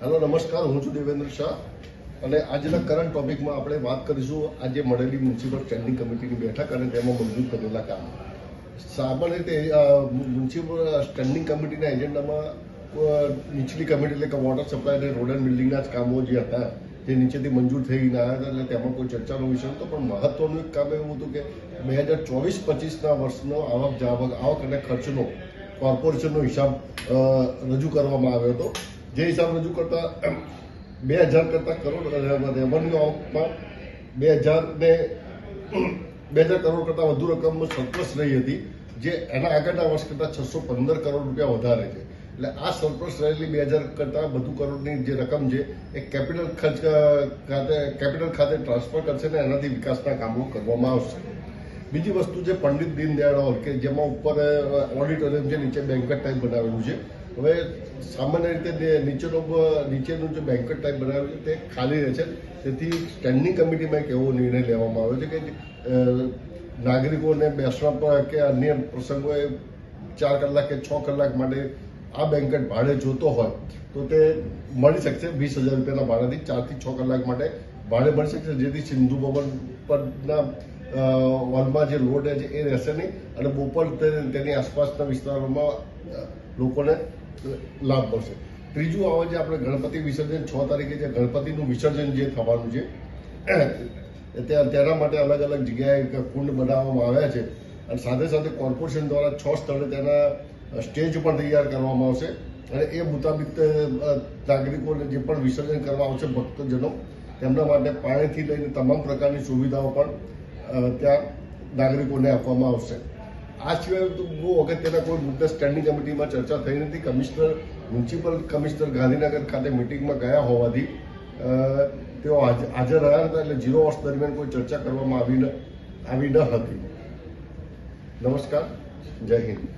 Hello, નમસ્કાર. હું છું દેવેન્દ્ર શાહ. અને આજના કરંટ ટોપિકમાં આપણે વાત કરીશું આજે મળેલી મ્યુનિસિપલ સ્ટેન્ડિંગ કમિટીની બેઠક અને તેમાં મંજૂર કરેલા કામ. સામાન્ય રીતે મ્યુનિસિપલ સ્ટેન્ડિંગ કમિટીના એજન્ડામાં નીચલી કમિટી એટલે કે વોટર સપ્લાય અને રોડ એન્ડ બિલ્ડિંગના જ કામો જે હતા, જે નીચેથી મંજૂર થઈને આવ્યા હતા એટલે તેમાં કોઈ ચર્ચાનો વિષય નહોતો, પણ મહત્વનું એક કામ એવું હતું કે બે હજાર ચોવીસ પચીસના વર્ષનો આવક જાવક, આવક અને ખર્ચનો કોર્પોરેશનનો હિસાબ રજૂ કરવામાં આવ્યો હતો. જે હિસાબ રજૂ કરતા બે હજાર કરતાં કરોડ રેવન્યુ આવકમાં બે હજાર ને બે હજાર કરોડ કરતાં વધુ રકમ સરપ્લસ રહી હતી, જે એના આગળના વર્ષ કરતાં છસો પંદર કરોડ રૂપિયા વધારે છે. એટલે આ સરપ્લસ રહેલી બે હજાર કરતાં વધુ કરોડની જે રકમ છે, એ કેપિટલ ખર્ચ ખાતે કેપિટલ ખાતે ટ્રાન્સફર કરશે ને એનાથી વિકાસના કામો કરવામાં આવશે. બીજી વસ્તુ છે પંડિત દીનદયાળ હોલ કે જેમાં ઉપર ઓડિટોરિયમ છે, નીચે બેન્કવેટ ટાઈપ બનાવેલું છે. હવે સામાન્ય રીતે નીચેનો નીચેનું જે બેન્કેટ ટાઈપ બનાવ્યું છે, તે ખાલી રહે છે. તેથી સ્ટેન્ડિંગ કમિટીમાં એક એવો નિર્ણય લેવામાં આવ્યો છે કે નાગરિકોને બેસવા પર કે અન્ય પ્રસંગોએ ચાર કલાક કે છ કલાક માટે આ બેન્કેટ ભાડે જોતો હોય, તો તે મળી શકશે. વીસ હજાર રૂપિયાના ભાડાથી ચારથી છ કલાક માટે ભાડે મળી શકશે. જેથી સિંધુ ભવન પરના હોલમાં જે લોડ છે, એ રહેશે નહીં. અને બોપલ તેની આસપાસના વિસ્તારોમાં લોકોને લાભ મળશે. ત્રીજું આવે છે આપણે ગણપતિ વિસર્જન, છ તારીખે જે ગણપતિનું વિસર્જન જે થવાનું છે ત્યાં તેના માટે અલગ અલગ જગ્યાએ કુંડ બનાવવામાં આવ્યા છે અને સાથે સાથે કોર્પોરેશન દ્વારા છ સ્થળે તેના સ્ટેજ પણ તૈયાર કરવામાં આવશે અને એ મુતાબિક નાગરિકોને જે પણ વિસર્જન કરવા આવશે ભક્તજનો, તેમના માટે પાણીથી લઈને તમામ પ્રકારની સુવિધાઓ પણ ત્યાં નાગરિકોને આપવામાં આવશે. આ સિવાય તો બહુ અગત્યના કોઈ મુદ્દા સ્ટેન્ડિંગ કમિટીમાં ચર્ચા થઈ નથી. કમિશનર મ્યુનિસિપલ કમિશનર ગાંધીનગર ખાતે મિટિંગમાં ગયા હોવાથી તેઓ હાજર રહ્યા હતા એટલે ઝીરો વર્ષ દરમિયાન કોઈ ચર્ચા કરવામાં આવી ન આવી ન હતી. નમસ્કાર. જય હિન્દ.